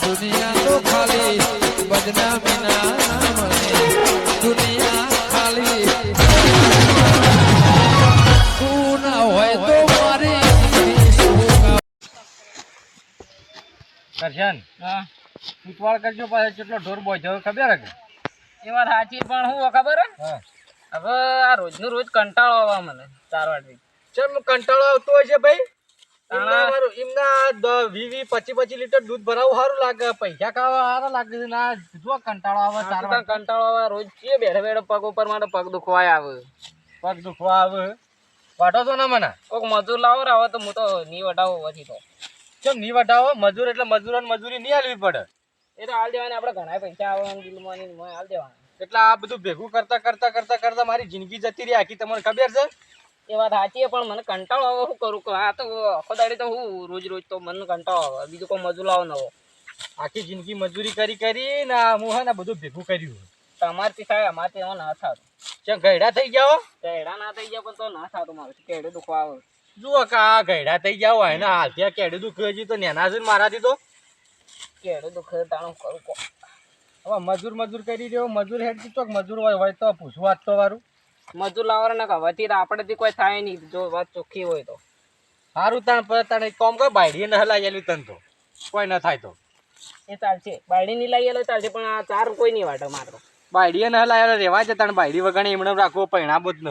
દુનિયા તો ખાલી બદનામી ના દુનિયા ખાલી. તું ના હોય તો મારી કરશન હા. ઉતવાળ કરજો પાછો કેટલો ઢોર બોજો ખબર હે કે? એ વાત સાચી પણ હું ખબર હે? હવે આ રોજનું રોજ કંટાળો આવે મને ચાર વાગે ચમ કંટાળો આવતો હોય છે ભાઈ? લીટર દૂધ ભરાવું સારું લાગે. પૈસા ખાવા સારા લાગે ના જો કંટાળો આવે ચાર કંટાળો આવે રોજ બેઠે બેઠે પગ ઉપર મારે પગ દુખવાય આવે. પગ દુખવા આવે. વાટો છો ને મને? કોક મજૂર લાવો આવે તો હું તો નહીં વટાવો પછી તો. ચમ નહીં વટાવો મજૂર એટલે મજૂર મજૂરી નહીં આલવી પડે. એ તો હાલ દેવાના આપણે ઘણા પૈસા આવે બિલમાં હાલ દેવાના. એટલે આ બધું ભેગું કરતા કરતા કરતા કરતા મારી જિંદગી જતી રહી. આખી તમને ખબર છે? એ વાત સાચી પણ મને કંટાળો આવે શું કરું? કે આ તો આખો દાડી તો હું રોજ રોજ તો મને કંટાળો આવે. બીજું કોઈ મજૂર લાવો નવો. આખી જિંદગી મજૂરી કરી કરી ને આ હું હે ને બધું ભેગું કર્યું તમારથી થાય અમારથી એવો ના થતું. ચમ ગયડા થઈ ગયા હો? કેડા ના થઈ ગયા પણ તો ના થતું મારું. કેડે દુખવા આવે? જુઓ કે આ ગયડા થઈ ગયા હોય ને હાલ ત્યાં કેડું દુખે હજી તો નેના છે મારાથી તો. કેડે દુખે તાણું કરું? કો હવે મજૂર મજૂર કરી રહ્યો મજૂર હેડ તો મજૂર હોય હોય તો પૂછવા જ તો વારું. મજૂર લાવવાના ના હવાથી આપણે આપણેથી કોઈ થાય નહીં. જો વાત ચોખ્ખી હોય તો. સારું તાણ પર તને કોમ કર બાયડીએ ન હલાયેલું તન તો. કોઈ ન થાય તો. એ ચાલશે. બાયડી નહીં લાવી આલો ચાલશે પણ આ ચાર કોઈ નહીં વાટો મારો. બાયડી ન હલાયેલો રેવા છે તાણ બાયડી વગર એમણે રાખવો પૈણા બધ ન.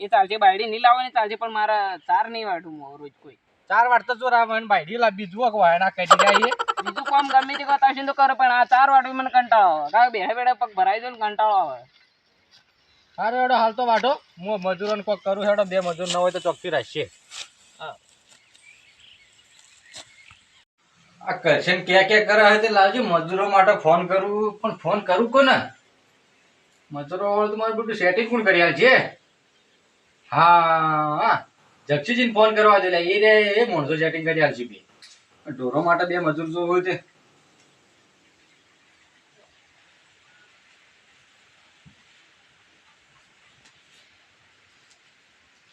એ ચાલશે બાયડી નહીં લાવવાની ચાલશે પણ મારા ચાર નહીં વાટું રોજ કોઈ. ચાર વાર તો રાવ અને બાયડી લાવી બીજું કે વાયણા કરી જાય બીજું કામ ગમે તે કરતા તો કરો પણ આ ચાર વાટું મને કંટાળો આવે. કારણ કે બેઠે બેઠે પગ ભરાઈ દો ને કંટાળો આવે. સારું હેડો હાલ તો વાઢો. હું મજૂરોને કોક કરું હેડો, બે મજૂર ન હોય તો ચોકથી રાખશે આ કરશન ક્યાં ક્યાં કરે તે લાવજો, મજૂરો માટે ફોન કરું, પણ ફોન કરું કોને મજૂરો વાળું તો મારું બધું સેટિંગ પણ કરી આલ છે હા. જક્ષીજીને ફોન કરવા દે એ રે, એ માણસો સેટિંગ કરી આલ છે બે. ઢોરો માટે બે મજૂર જો હોય તે.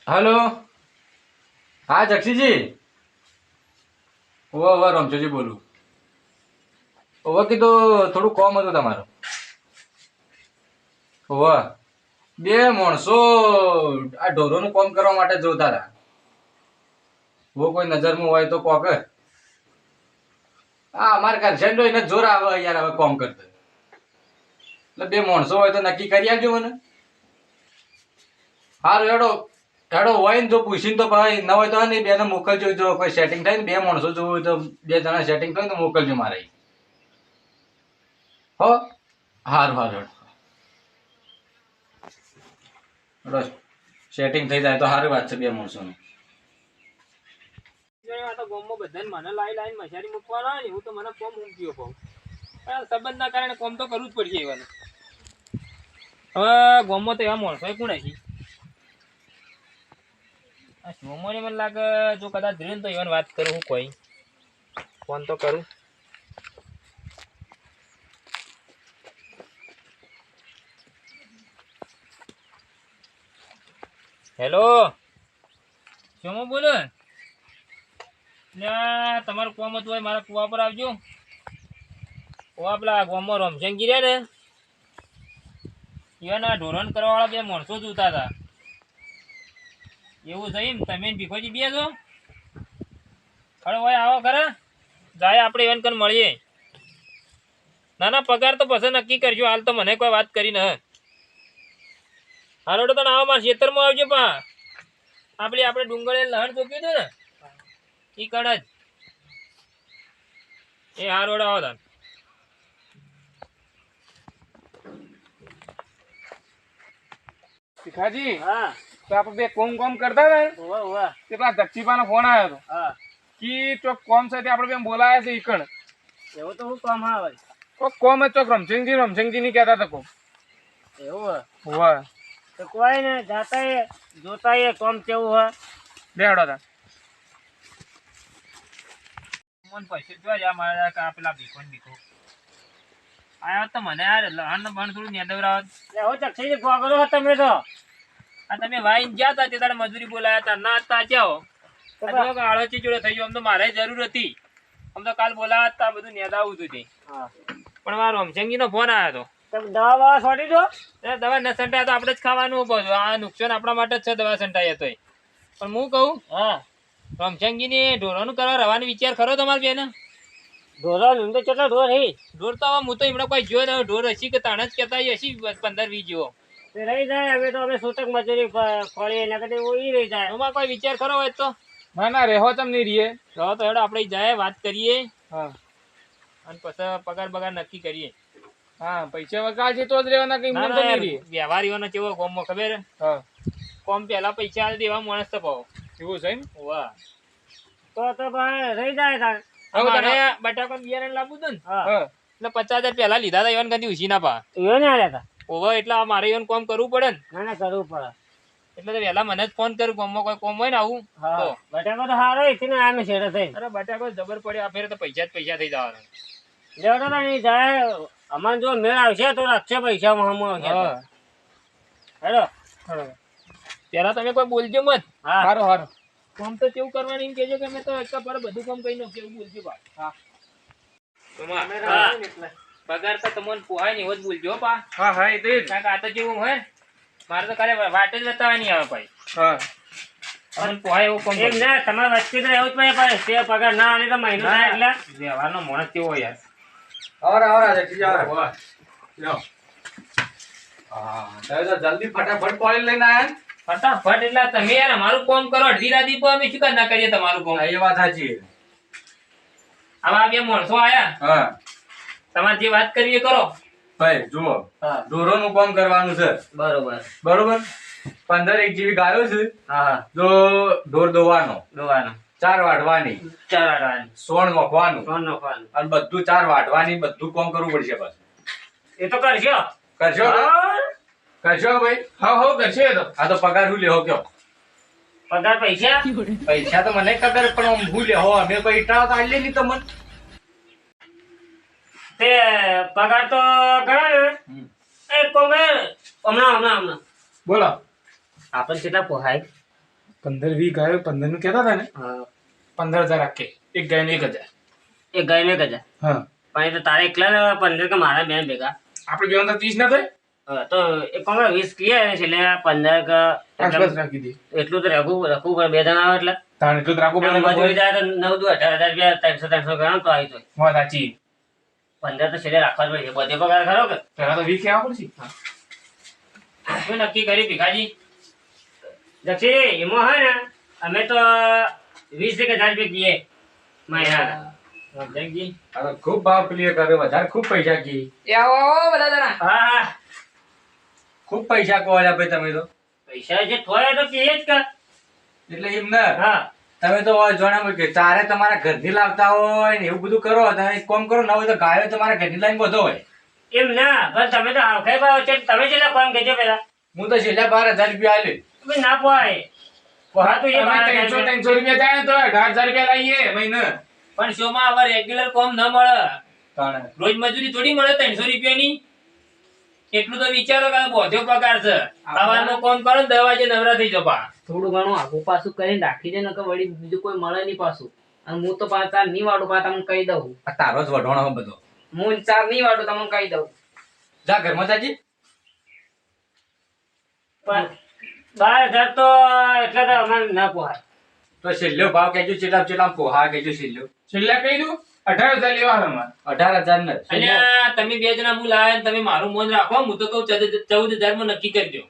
હલો. હા, જક્ષીજી. ઓવા ઓવા, રમચોજી બોલું. ઓવા કીધું થોડું કોમ હતું તમારું. ઓવા, બે માણસો આ ઢોરોનું કોમ કરવા માટે જોતા હતા. વો કોઈ નજરમાં હોય તો કોક હા અમારે ઘર એને જોર આવે યાર હવે કોમ કરતો. એટલે બે માણસો હોય તો નક્કી કરી આપજો મને. હારું, હેડો. હેડો હોય ને જો પૂછીને તો ભાઈ, ન હોય તો નહીં બેને મોકલજો. જો કોઈ સેટિંગ થાય ને, બે માણસો જોવું તો બે જણા સેટિંગ થાય તો મોકલજો મારે. હો? હાર હાર હેડો સેટિંગ થઈ જાય તો સારી વાત છે બે માણસોની. બધાને મને લાઈ લાઈને મશારી મૂકવાના હોય હું તો મને કોમ મૂક્યો કહું સંબંધના કારણે કોમ તો કરવું જ પડશે એવાનું. હવે ગોમમાં તો એવા માણસો કોણ આ સોમોને મને લાગે જો કદાચ ધીરે તો એવાની વાત કરું હું કોઈ. ફોન તો કરું. હેલો? સોમો બોલો. તમારું કોમ હતું હોય મારા કુવા પર આવજો. કુવા પેલા ગામમાં રમશંકી રહ્યા ને. એવાના ઢોરણ કરવાવાળા બે માણસો જોતા હતા. એવું થઈ ને તમે ભીખોજી બે છો? અરે ભાઈ આવો ખરા જાય આપણે એવન કર મળીએ. ના ના પગાર તો પછી નક્કી કરજો. હાલ તો મને કોઈ વાત કરી ન હાલો તો આવો મારા ખેતરમાં આવજો પા. આપણે આપણે ડુંગળે લહણ ચોપ્યું હતું ને? એ કણ જ. એ હારોડ આવો તાન. શિખાજી હા. તો આપણે બે કોમ કોમ કરતા હતા ને, તે પેલા દક્ષીપાનો ફોન આવ્યો હતો. હા. કી ચોક કોમ સાથે આપણે બે બોલાયા છે ઈકણ. એવું તો હું કોમ આવે? કોક કોમ ચોક રમસિંહજી રમસિંગજી ની કહેતા હતા કોમ. એવું હોય? તો કોઈ ને જાતા એ જોતા એ કોમ કેવું હોય? બેડો તા. મન પૈસે જોવા જા મારા કા પેલા ભીખો ભીખો. આયો તો મને યાર લહણ ને બણ થોડું નેદવરાવત હો ચક્ષી ગોગલો તમે તો. તમે વાઈન ગયા તા તે તારે મજૂરી બોલાયા તા ના તા જાઓ આળોચી જોડે થઈ ગયો આમ તો મારે જરૂર હતી. આમ તો કાલ બોલાવા હતા બધું નેદાવું હતું તે. પણ મારો રમશંગીનો ફોન આવ્યો હતો દવા બવા છોડી દો. દવા ન સંટાય તો આપણે જ ખાવાનું આ નુકસાન આપણા માટે જ છે દવા સંટાય તો પણ હું કહું હા. રમશંગીને ઢોરોનું કરવા રવાનો વિચાર ખરો તમારે બેન? ઢોરો નું તો કેટલો ઢોર હી? ઢોર તો હું તો એમણે કોઈ જોયો ઢોર હશી કે તાણ જ કહેતા હશી પંદર વીસ જેવો. રહી જાય હવે તો અમે સૂતક મજૂરી ફળીએ ને કદી એવું રહી જાય. એમાં કોઈ વિચાર ખરો હોય તો? ના ના રેહો તમ નહીં રહીએ રહો તો હેડો આપણે જાય વાત કરીએ. હા. અને પછી પગાર બગાર નક્કી કરીએ. હા પૈસા વગા છે તો જ રહેવાના કઈ ના, મન ના, તો નહીં રહીએ વ્યવહારીઓનો કેવો કોમમાં ખબર? હા. કોમ પહેલા પૈસા આલી દેવા માણસ તો પાવો એવું છે એમ? વાહ. તો તો ભાઈ રહી જાય તાર. હવે તને- બટાકા બિયારણ લાવું હતું ને? હા. એટલે પચાસ હજાર પહેલા લીધા હતા એવા કદી ઉછી ના પા એવા ને આલ્યા તા ઓવર એટલે આ મારે એવન કોમ કરવું પડે ને? ના ના કરવું પડે. એટલે તો વહેલા મને જ ફોન કરું કોમમાં કોઈ કોમ હોય ને આવું બટાકો તો સારો છે ને આમે શેડે થઈ અરે બટાકો જબર પડ્યો આ ફેર તો પૈસા જ પૈસા થઈ જવાના. લેવડો તો નહીં જાય અમાર જો મેળ આવશે તો રાખશે પૈસા મહામો આવશે હા. હેલો? પેલા તમે કોઈ બોલજો મત. હા. હારો હારો. કોમ તો કેવું કરવાનું એમ કેજો કે મેં તો એક પર બધું કામ કરી નાખ્યું એવું બોલજો બા. હા. હા. પગાર તો તમને પોહાય ને એવો જ બોલજો પા. હા હા એ તો કારણ કે આ તો જેવું હોય મારે તો ખાલી વાટ જ બતાવવાની આવે ભાઈ. હા. તમને પોહાય એવું કામ એમ ના તમારે વચ્ચે તો રહેવું જ પડે પણ તે પગાર ના આલે તો મહિનો થાય એટલે. વ્યવહારનો માણસ કેવો યાર. આવરા આવરા જગજી આવરા લ્યો. હા તો જલ્દી ફટાફટ પાણી લઈને આયા ફટાફટ એટલે તમે યાર અમારું કામ કરો અડધી રાતી પર અમે શું કામ ના કરીએ તમારું કામ? એ વાત સાચી હવે આ બે માણસો આયા. હા. તમારે જે વાત કરવી એ કરો. ભાઈ જુઓ. ઢોરોનું કામ કરવાનું છે. બરોબર. બરોબર? પંદર એક જીવી ગાયો છે. હા જો ઢોર દોવાનો. દોવાનો. ચાર વાઢવાની. ચાર વાઢવાની. સોણ નોખવાનું. સોણ નોખવાનું. અને બધું ચાર વાઢવાની બધું કામ કરવું પડશે પાછું. એ તો કરશો કરશો કે? કરશો ભાઈ. હા હો કરશે એ તો. આ તો પગાર હું લેવો કયો? પગાર પૈસા? પૈસા તો મને ખબર પણ હું લેવો. અમે કોઈ ઈટા તો આલે નહીં તમને તે પગાર તો ગયો એ કોમે હમણાં હમણાં હમણાં. બોલો. આપણ કેટલા પોહાય? પંદર વી ગાયો પંદરનું કહેતા હતા ને? પંદર હજાર રાખે એક ગાય ને એક હજાર. એક ગાય ને કજા હા. પણ એ તો તારે એકલા પંદર કે મારા બેન ભેગા? આપણે બે તો ત્રીસ ના થાય તો એ કોમે વીસ કીએ છેલ્લે પંદર કે રાખી દે. એટલું તો રાખવું રાખવું પડે બે જણા આવે એટલે. તાણ એટલું જ રાખવું પડે નવ દુ અઢાર હજાર રૂપિયા ત્રણસો ત્રણસો ગણો તો આવી જાય. વાત સાચી. પંદર તો છેલ્લે રાખવા જ પડશે. બધે પગાર ખરો કે? પેલા તો વીસ લેવા પડશે. શું નક્કી કરી ભીખાજી? દક્ષી એમાં હોય ને અમે તો વીસ એક હજાર રૂપિયા કીએ. મહિના જગજી આ તો ખૂબ ભાવ ક્લિયર કર્યો વધારે ખૂબ પૈસા કી બધા જણા. હા હા. ખૂબ પૈસા કહો ભાઈ તમે તો. પૈસા જે થોડા તો કીએ જ કે. એટલે એમ ના. હા. તમે તો જોણા કે ચારે તમારા ઘરથી લાવતા હોય ને એવું બધું કરો તમે એક કોમ કરો ના હોય તો ગાયો તમારા ઘરની લાઈન બધો હોય. એમ ના પણ તમે તો આવખાઈ ભાવ છે. તમે છેલ્લા કોમ કહેજો પેલા હું તો છેલ્લા બાર હજાર રૂપિયા આલે તમે ના પોહાય. પોહા તો એ ત્રણસો ત્રણસો રૂપિયા થાય તો અઢાર હજાર રૂપિયા લાવીએ મહિને. પણ શોમાં આવા રેગ્યુલર કોમ ન મળે. રોજ મજૂરી થોડી મળે ત્રણસો રૂપિયાની. એટલું તો વિચારો કે આ બોધ્યો પગાર છે. સવારનો કોમ કરો ને દસ વાગે નવરા થઈ જો પા થોડું ઘણું આગું પાછું કરીને રાખી દે ને કે વળી બીજું કોઈ મળે નહીં પાછું. અને હું તો પાછા ચાર નહીં વાળું પાછા તમને કહી દઉં. આ તારો જ વઢોણો બધો. હું ચાર નહીં વાડો તમને કહી દઉં. જા ઘરમાં જાજી. પણ બાર હજાર તો એટલે તો અમારે ના પોહાય. તો છેલ્લો ભાવ કેજો ચેટલા ચેટલા પોહા કેજો છેલ્લો. છેલ્લા કહી દઉં? અઢાર હજાર લેવા અમારે. અઢાર હજાર ને. તમે બે જણા હું લાવ્યા તમે મારું મોન રાખો. હું તો કહું ચૌદ- હજારમાં નક્કી કરજો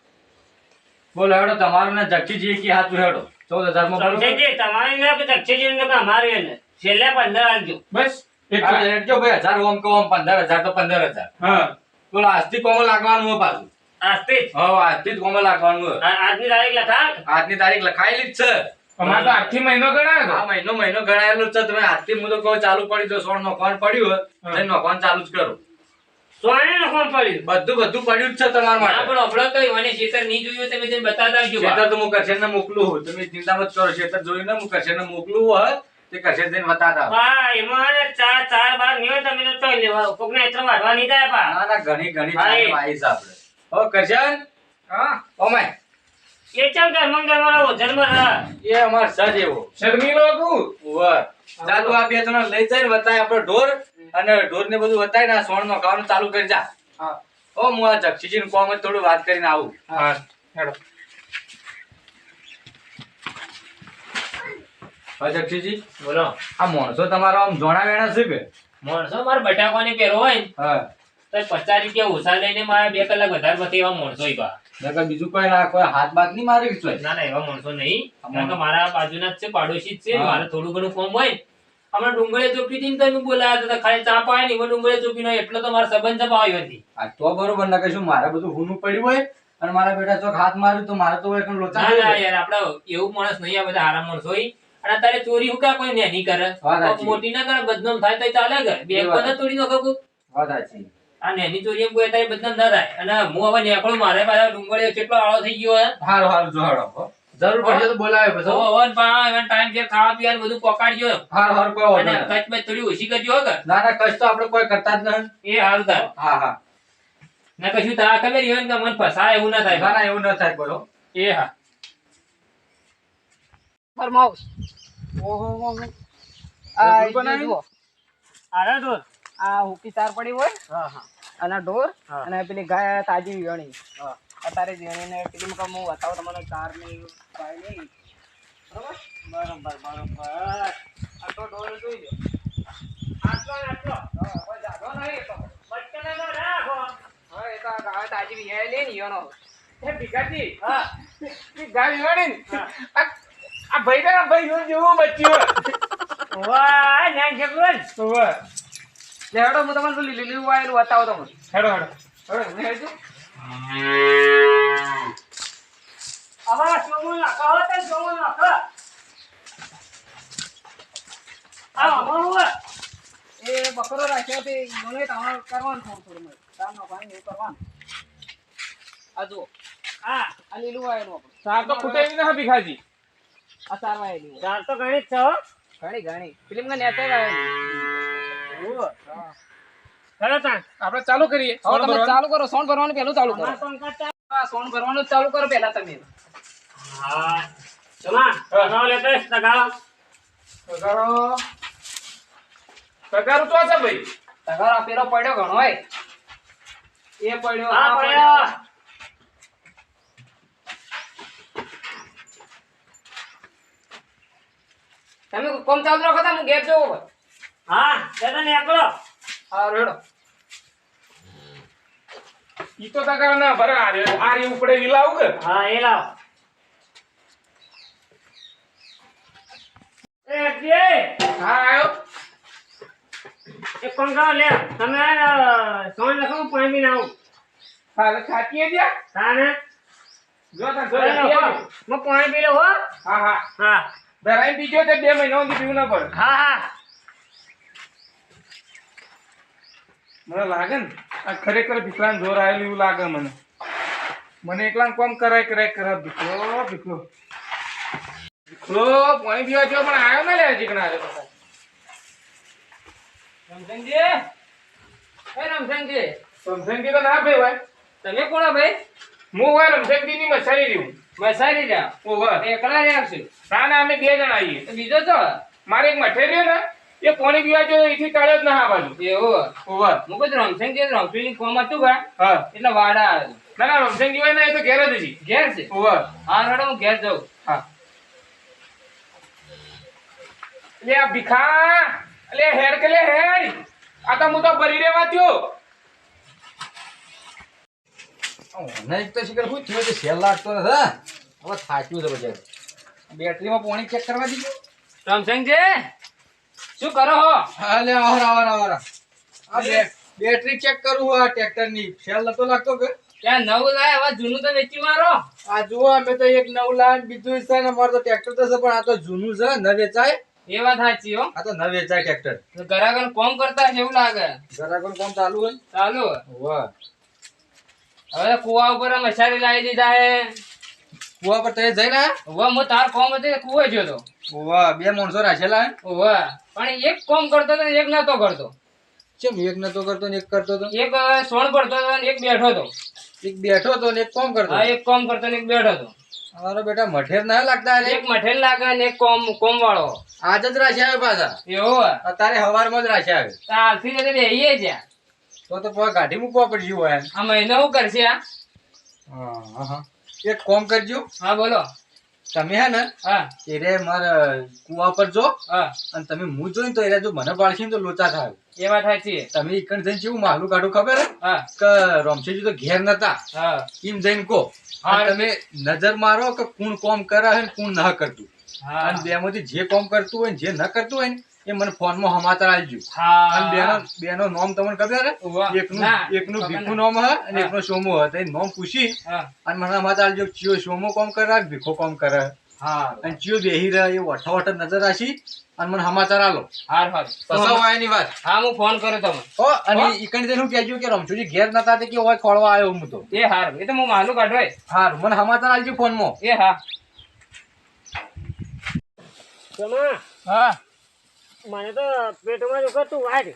બોલો હેડો તમારું ને જક્ષીજી કી હાથું હેડો ચૌદ હજારમાં બરોબર? તમારે ના કે દક્ષિણ ને અમારે ને? છેલ્લે પંદર આપજો. બસ એક ભાઈ હજાર ઓમ કહો પંદર હજાર તો પંદર હજાર. હા. બોલો આજથી કોમો લાગવાનું હોય પાછું? આજથી જ. આજથી જ કોમો લાગવાનું આજની તારીખ લખા આજની તારીખ લખાયેલી જ છે. અમારે તો આખી મહિનો ગણાયો આ મહિનો મહિનો ગણાયેલો છે. તમે આજથી હું તો કહું ચાલુ પડી તો સોળ નોખવાનું પડ્યું હોય. નોખવાનું ચાલુ જ કરો. સોને નખવાનું પડ્યું? બધું બધું પડ્યું જ છે તમારા માટે. પણ અભડો કઈ મને શેતર નહીં જોયું તમે જઈને બતાવતા આવજો. શેતર તો હું કરશે ને મોકલું તમે ચિંતા મત કરો શેતર જોયું ને હું કરશે ને મોકલું હોય તે કરશે જઈને બતાતા. હા એમાં ચાર ચાર બાર નહીં હોય તમે તો ચોઈ લેવા કોકને એટલો વાઢવા નહીં થાય પા ના ના ઘણી ઘણી ચાલી આપણે. ઓ કરશન હા. ઓમે. એ ચાલ કે મંગળ વાળો જન્મ હા એ અમાર સજ એવો. શર્મીલો તું? ચાલુ આ બે જણા લઈ જઈને વતાય આપણે ઢોર અને ઢોર ને બધું વતાય ને સોણ નો ખાવાનું ચાલુ કરી જા. હા. ઓ હું આ જક્ષીજી નું કોમ જ થોડું વાત કરીને આવું. હા. હેડો. હા જક્ષીજી બોલો. આ માણસો તમારો આમ જોણા વેણા છે કે? માણસો મારે બટાકાની પહેરો હોય ને હા. તો પચાસ રૂપિયા ઓછા લઈને મારે બે કલાક વધારે પછી એવા માણસો બા. નકર બીજું કોઈ ના કોઈ હાથ બાત નહીં મારે કે ના ના એવા માણસો નહીં. કારણ કે મારા બાજુના જ છે પાડોશી જ છે. મારે થોડું ઘણું ફોર્મ હોય. હમણાં ડુંગળી ચોપી હતી તમે બોલાયા હતા ખાલી ચા પાય ને એમાં ચોપી નો એટલો તો મારા સંબંધ જપ હતી. આ તો બરોબર ના કશું મારે બધું હુનું પડ્યું હોય અને મારા બેટા ચોક હાથ માર્યું તો મારે તો એકણ લોચા ના ના યાર આપડે એવું માણસ નહીં આ બધા હારા માણસો હોય. અને અત્યારે ચોરી હું કા કોઈ નહીં કરે? મોટી ના કરે બદનામ થાય તો ચાલે ઘર. બેંક વાત. તોડી નાખો વાત સાચી. આ નેની ચોરી એમ કોઈ અત્યારે બદનામ ના થાય. અને હું હવે નેકળો મારે પાછા ડુંગળી કેટલો આળો થઈ ગયો હે. હારું હારું જો હારો જરૂર પડશે તો બોલાવે પછી તો હો. પા એવા ટાઈમ જે ખાવા પીવાનું બધું પકાડજો હારું હારું કોઈ વાંધો અને નહીં. કચ્છ થોડી ઓછી કરજો હો ના ના કશ તો આપણે કોઈ કરતા જ નહીં એ હારું તાર. હા હા. ના કશું તારા ખબર હોય ને કે મન ફસાય એવું ના થાય. ના એવું ન થાય બોલો. એ હા. ફરમાઉસ ઓહો હો હો. આ ઢોર બનાવી? જુઓ, અરે તો આ હુકી તાર પડી હોય. હા હા. અને ઢોર અને પેલી ગાય તાજી વીણી. અત્યારે વીણીને પેલી મુકા હું બતાવું તમને તારની ગાય નહીં બરોબર? બરોબર આ તો ઢોર જોઈ લો આટલો આટલો જાગો નહીં તો. બચકાને તો રાખો. હા, એ તો ગાય તાજી વીણી લે ને ઈયોનો. એ ભીખાજી. હા. ને આ ભાઈ ભાઈ ભાઈ જેવું બચ્યું. વાહ ના. જગવન હોય લે હેડો હું તમને પેલી લીલી વાયેલું બતાવો તમને. હેડો હેડો. હેડો, હું હેડજો. આવા સોમો નાખો હો તને સોમો નાખો. આ અમારું એ બકરો રાખ્યો તે મને તમારે કરવાનું થોડું થોડું મળે તાર નાખવાનું એવું કરવાનું. આ જુઓ. હા આ લીલું વાયેલું આપણું. સાર તો ખૂટે ના ભીખાજી આ ચાર વાયેલું તો ગણિત છે ઘણી ઘણી. ફિલ્મ ને નેતે વાયેલું. આપણે ચાલુ કરીએ. તમે ચાલુ કરો સોન ભરવાનું પહેલું ચાલુ કરો. સોન ભરવાનું ચાલુ કરો પહેલા તમે. હા. પગાર તો છે ભાઈ. તગાર આ પેલો પડ્યો ઘણો હોય એ પડ્યો આ પડ્યો. તમે કોમ ચાલુ રાખો તા હું ગેપ જોઉં. હા દાદા ને હા રેડો ઈ તો તગાર ના ભરે આ રે ઉપડે ઈ લાવું કે. હા એ લાવ. એ જે હા આયો. એક કોણ લે. તમે સોન લખો પાણી આવું. હા જ્યાં તાને જો તા જો. લખો. હું પાણી પી લઉં હો. હા હા. હા. ધરાઈ બીજો તે બે મહિના સુધી પીવું ના પડે. હા હા. મને લાગે ને આ ખરેખર ભીખલાને જોર આવેલું એવું લાગે મને. મને એકલા કોમ કરાય કરાય કરા ભીખલો ભીખલો. ભીખલો પાણી પીવા જેવો પણ આવ્યો ને લે આવ્યો તો. રમસંગજી એ રમસંગજી રમસંગી તો ના ભાઈ તમે કોણ ભાઈ? હું હોય રમસંગી ની મસાલી રહ્યું. વસારી રહ્યા. ઓ હોય. એકલા રહ્યા છે. ના ના અમે બે જણા આવીએ. બીજો તો? મારે એક મઠે રહ્યો ને. એ પાણી પીવા જો એથી ટાળ્યો જ ના આ બાજુ. એવું ઓ હોય હું બધું રમસંગજી રમસંગી કોમ હતું કા હા. એટલે વાડા આવે ના ના રમસંગી હોય ને એ તો ઘેર જ હજી ઘેર છે? ઓવર હા રેડો હું ઘેર જાઉં. હા. લે આ ભીખા. લે હેડ કે લે હેડ. આ તો હું તો ભરી રેવા થયો. નહીં તો શીખર શું થયું છે? સેલ લાગતો નથી હવે થાક્યું છે બજાર બેટરીમાં પાણી ચેક કરવા દીધું. રમસંગજી શું કરો હો? અલે આવર આવર બે- બેટરી ચેક કરું હું આ ટ્રેક્ટરની ફેલ નતો લાગતો કે? ત્યાં નવું લાય? હવે જૂનું તો વેચી મારો. આ જુઓ અમે તો એક નવું લાય બીજું છે ને મારે તો ટ્રેક્ટર તો છે પણ આ તો જૂનું છે ન વેચાય. એ વાત સાચી હો. આ તો ન વેચાય ટ્રેક્ટર ગરાગન કોમ કરતા છે એવું લાગે. ગરાગન કોમ ચાલુ હોય? ચાલુ વાહ. હવે કુવા ઉપર મસારી લાવી દીધા હે. કુવા પર તે જઈને? વાહ હું તાર કોમ હતી કુવા તો. વાહ બે માણસો રાખેલા હે? હવે પણ એક કોમ કરતો હતો એક નતો કરતો. ચેમ એક નતો કરતો ને એક કરતો તો એક સોણ પડતો હતો ને એક બેઠો હતો. એક બેઠો હતો ને એક કોમ કરતો હા એક કોમ કરતો ને એક બેઠો હતો. અમારો બેટા મઠેર ના લાગતા એક મઠેર લાગે ને એક કોમ કોમ વાળો આજ જ રાશિ આવે પાછા? એવો. અત્યારે હવારમાં જ રાશિ આવે તો હાલથી જતે બેહીએ જ્યાં. તો તો પછી ગાડી મૂકવા પડશે હોય. આ મહિનો શું કરશે આ? હા, હા, હા. એક કોમ કરજો. હા બોલો. તમે હે ને હા. એરે મારા કુવા પર જો હા. અને તમે હું જોઈને તો એને જો મને ને તો લોચા થાય. એ વાત સાચી તમે ઈકણ જઈને કેવું માલું કાઢું ખબર હે? હા. કે રોમશેજી તો ઘેર નતા. હા. એમ જઈને કહો. હા. તમે નજર મારો કે કોણ કોમ કરે હે કોણ ના કરતું. હા. અને બેમાંથી જે કોમ કરતું હોય ને જે ન કરતું હોય ને એ મને ફોનમાં સમાચાર આલજો હા. અને બેનો બેનો નામ તમને ખબર છે? એકનું એકનું ભીખું. નામ હે અને એકનો સોમો હતો એ નામ પૂછી અને મને સમાચાર આલજો ચિયો સોમો કોમ કરે ભીખો કોમ કરે? હા. અને ચિયો બેહી રહે એ વઠો વઠ નજર રાખી અને મને સમાચાર આલો. હાર હાર. ફસાવાયની વાત. હા હું ફોન કર્યો તમને. ઓ અને ઈકણી હું કહેજો કે રમછોજી ઘેર નતા તે કે હોય ખોળવા આવ્યો હું તો. એ હાર એ તો હું માલું કાઢવાય હાર મને સમાચાર આલજો ફોનમાં. એ હા. હા. મને તો પેટમાં દુખતું વાટ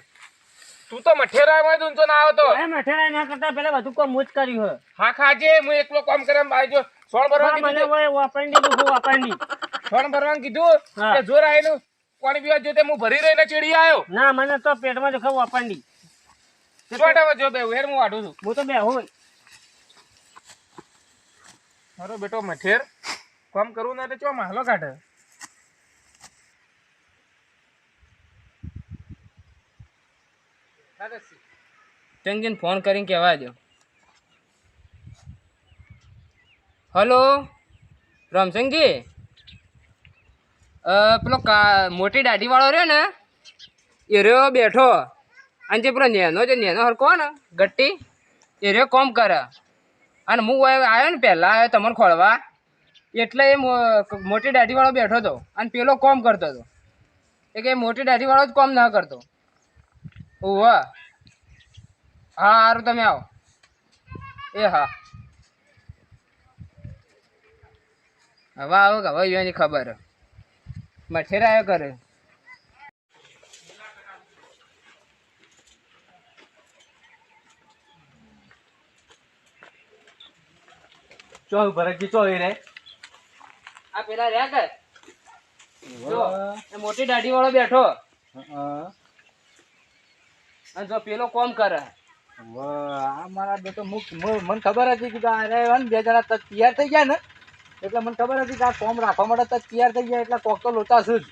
તું તો મઠેરાયમાં ઊંચો ના આવતો. એ મઠેરાય ના કરતા પેલા બધું કોમ મુજ કર્યું હે. હા ખાજે હું એકલો કામ કરે બાજુ. સોણ ભરવા મને ઓય વાપરણી દુખો વાપરણી. સોણ ભરવા કીધું કે જોર આયેલું પાણી પીવા જો તે હું ભરી રહીને ચડી આવ્યો ના મને તો પેટમાં દુખે વાપરણી. છોટામાં જો બે હેર હું વાઢું છું. હું તો બે હોય. મારો બેટો મઠેર. કામ કરું ના તો ચો માહલો કાઢે. ચંગીન ફોન કરીને કહેવા દો હલો? રામસિંગજી અ, પેલો કા મોટી દાઢી વાળો રહ્યો ને એ રહ્યો બેઠો. અને જે પેલો નેનો જે નેનો હરકો ને ગટ્ટી એ રહ્યો કોમ કરે. અને હું આવ્યો ને પહેલાં આવ્યો તમને ખોળવા. એટલે એ મોટી દાઢીવાળો બેઠો હતો. અને પેલો કોમ કરતો હતો. એ કે મોટી દાઢીવાળો જ કોમ ના કરતો. ઓહ હા સારું તમે આવો. એ હા. હવે આવો કે હવે એની ખબર. મઠેરા આવ્યો કરે ચો ભરતજી ચો રે આ પેલા રહ્યા કર મોટી દાઢી વાળો બેઠો અને જો પેલો કોમ કરે? આ મારા બે તો મુ- મને ખબર હતી કે આ રે હે ને બે જણા તૈયાર થઈ ગયા ને એટલે મને ખબર હતી કે આ કોમ રાખવા માટે તો તૈયાર થઈ ગયા એટલે કોક તો લોચાશું જ.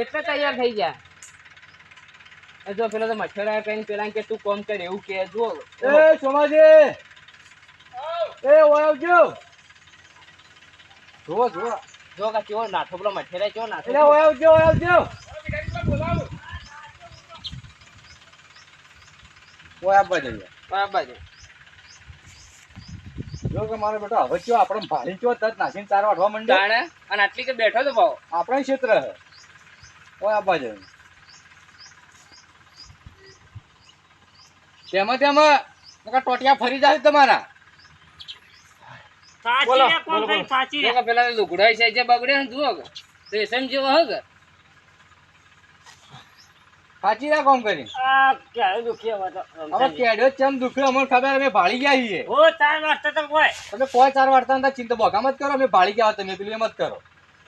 એટલે તૈયાર થઈ ગયા? જો પેલા તો મચ્છરા કઈ પેલા કે તું કોમ કર એવું કે જો એ સોમાજી! એ ઓય જો જો જો કે કેવો નાઠો પેલો મચ્છરા કેવો નાથો એટલે ઓય ઓય આપવા જઈએ બરાબર છે. જો કે મારો બેટો હવે કયો આપણે ભારી કયો તત નાસીને ચાર વાઢવા માંડ્યો? જાણે અને આટલી કે બેઠો તો ભાવ. આપણે ક્ષેત્ર હે ઓય આપવા જઈએ તેમાં તેમાં ટોટિયા ફરી જાય તમારા? સાચી પેલા લુગડાઈ છે જે બગડે ને જુઓ કે રેશમ જેવો હે કે. સાચી ના કોમ કરી. હવે તો કેડ્યો ચમ દુખ્યો અમને ખબર અમે ભાળી ગયા છીએ. ઓ ચાર વાર્તા તો કોઈ તમે કોઈ ચાર વાર્તા હતા ચિંતા બોગા મત કરો અમે ભાળી ગયા તમે પેલું એમ જ કરો.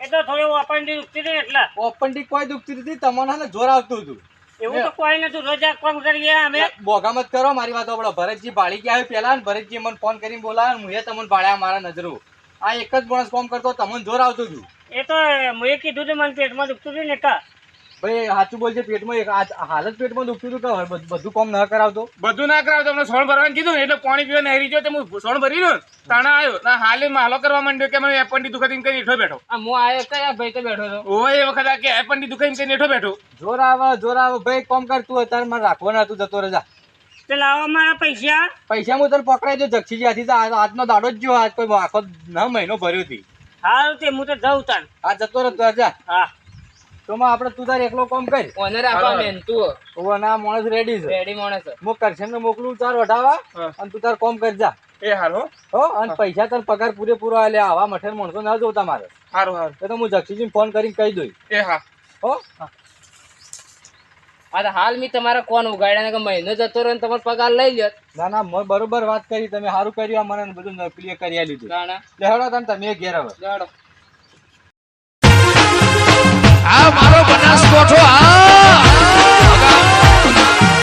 એ તો થોડી ઓપનડી દુખતી હતી ને એટલે. ઓપન કોઈ દુખતી હતી તમને હે ને જોર આવતું હતું. એવું તો કોઈ નથી રોજા કોમ કરીએ અમે. બોગા મત કરો મારી વાત આપડે ભરતજી ભાળી ગયા પેલા ને ભરતજી મને ફોન કરીને બોલાવે હું એ તમને ભાળ્યા મારા નજરો. આ એક જ માણસ કોમ કરતો તમને જોર આવતું હતું. એ તો મેં કીધું હતું મને પેટમાં દુખતું હતું ને કા ભાઈ સાચું બોલજે પેટમાં એક હાલ જ પેટમાં દુખતું હતું કે બધું- બધું કોમ ન કરાવતો? બધું ના કરાવતો તમને સોણ ભરવાનું કીધું ને એટલે પાણી પીવા નહેરી જો તો હું સોણ ભરી લો તાણા આવ્યો ના હાલે માલો કરવા માંડ્યો કે મને એપન્ડી દુખાતી કરી બેઠો. આ હું આવ્યો કયા ભાઈ તો બેઠો હતો. ઓ એ વખત આ કે એપન્ડી દુખાઈ કરીને હેઠો બેઠો. જોર આવે જોર આવે ભાઈ કોમ કરતું હોય તારે મારે રાખવાના હતું જતો રજા તે લાવો મારા પૈસા. પૈસા હું તને પકડાઈ દો જક્ષીજી હાથી તો આ- આજનો દાડો જ ગયો આજ કોઈ આખો ન મહિનો ભર્યો હતી હારું તે હું તો જઉં તાન. આ જતો રહે રજા હા. તો માં આપણે તું તારે એકલો કોમ કરી. ઓનર આપા મેન તું. ઓ ના માણસ રેડી છે. રેડી માણસ હું કરશન ને મોકલું તાર વઢાવા અને તું તાર કોમ કરી જા. એ હારો હો અને પૈસા તાર પગાર પૂરેપૂરો આલે આવા મઠેર માણસો ના જોતા મારે હારો હારો. તો હું જક્ષીજી ફોન કરીને કહી દઉં એ હા. હો? આ હાલ મેં તમારા કોણ ઉગાડ્યા કે મહિનો જતો રહ્યો ને તમારો પગાર લઈ લ્યો. ના ના મેં બરોબર વાત કરી તમે સારું કર્યું મને બધું ક્લિયર કરી લીધું ના લેવડો તમે તમે ઘેર હવે. આ મારો બનાસકોઠો આ